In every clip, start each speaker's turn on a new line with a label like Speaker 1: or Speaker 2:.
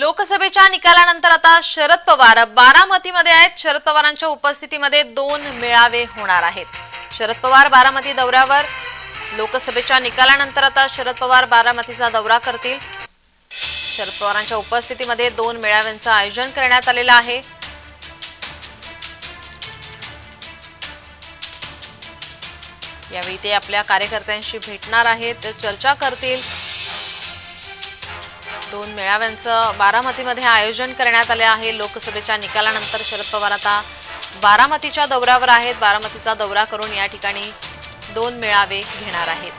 Speaker 1: लोकसभेच्या निकालानंतर आता शरद पवार बारामतीमध्ये आहेत. शरद पवारांच्या उपस्थितीमध्ये दोन मेळावे होणार आहेत. शरद पवार बारामती दौऱ्यावर. लोकसभेच्या निकालानंतर आता शरद पवार बारामतीचा दौरा करतील. शरद पवारांच्या उपस्थितीमध्ये दोन मेळाव्यांचं आयोजन करण्यात आलेलं आहे. यावेळी ते आपल्या कार्यकर्त्यांशी भेटणार आहेत चर्चा करतील. दोन मेळाव्यांचं बारामतीमध्ये आयोजन करण्यात आले आहे. लोकसभेच्या निकालानंतर शरद पवार आता बारामतीच्या दौऱ्यावर आहेत. बारामतीचा दौरा करून या ठिकाणी दोन मेळावे घेणार आहेत.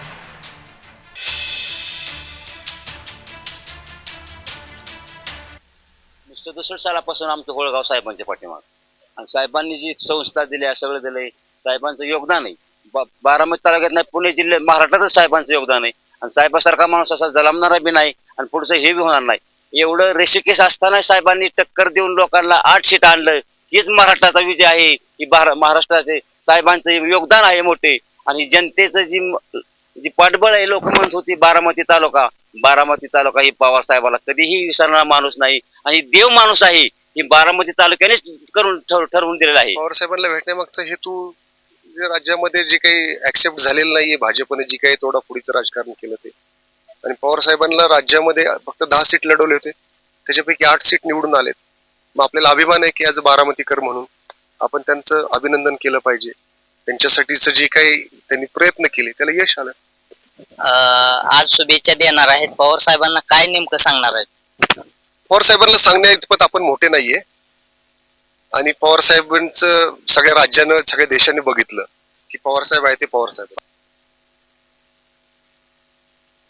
Speaker 2: नुसतं सालापासून आमचं होळगाव साहेबांच्या पाठीमाग. आणि साहेबांनी जी संस्था दिल्या सगळं दिलंय साहेबांचं योगदान आहे. बा- बारामती तालुक्यात नाही पुणे जिल्ह्यात महाराष्ट्रातच साहेबांचं योगदान आहे. आणि साहेबासारखा माणूस असा जलमणारा बी नाही आणि पुढचं हे बी होणार नाही. एवढं रेसिकेस असताना साहेबांनी टक्कर देऊन लोकांना आठ सीट आणलं. हेच महाराष्ट्राचा विजय आहे. ही महाराष्ट्राचे साहेबांचं योगदान आहे मोठे. आणि जनतेचं जी जी पाठबळ आहे लोक म्हणत होती बारामती तालुका. बारामती तालुका ही पवार साहेबाला कधीही विसरणारा माणूस नाही. आणि देव माणूस आहे. ही बारामती तालुक्यानेच करून ठरवून दिलेला आहे.
Speaker 3: पवार साहेबांना भेटण्यामागचा हेतू राज्यामध्ये जे काही ऍक्सेप्ट झालेलं नाहीये भाजपने जी काही तोडाफोडीचं राजकारण केलं ते. आणि पवार साहेबांना राज्यामध्ये फक्त दहा सीट लढवले होते. त्याच्यापैकी आठ सीट निवडून आलेत. मग आपल्याला अभिमान आहे की आज बारामतीकर म्हणून आपण त्यांचं अभिनंदन केलं पाहिजे. त्यांच्यासाठीच जे काही त्यांनी प्रयत्न केले त्याला यश आलं.
Speaker 4: आज शुभेच्छा देणार आहेत. पवार साहेबांना काय नेमकं सांगणार आहेत?
Speaker 3: पवार साहेबांना सांगण्या इतपत आपण मोठे नाहीये. आणि पवार साहेबांचं सगळ्या राज्यानं सगळ्या देशाने बघितलं की पवार साहेब आहे ते पवार साहेब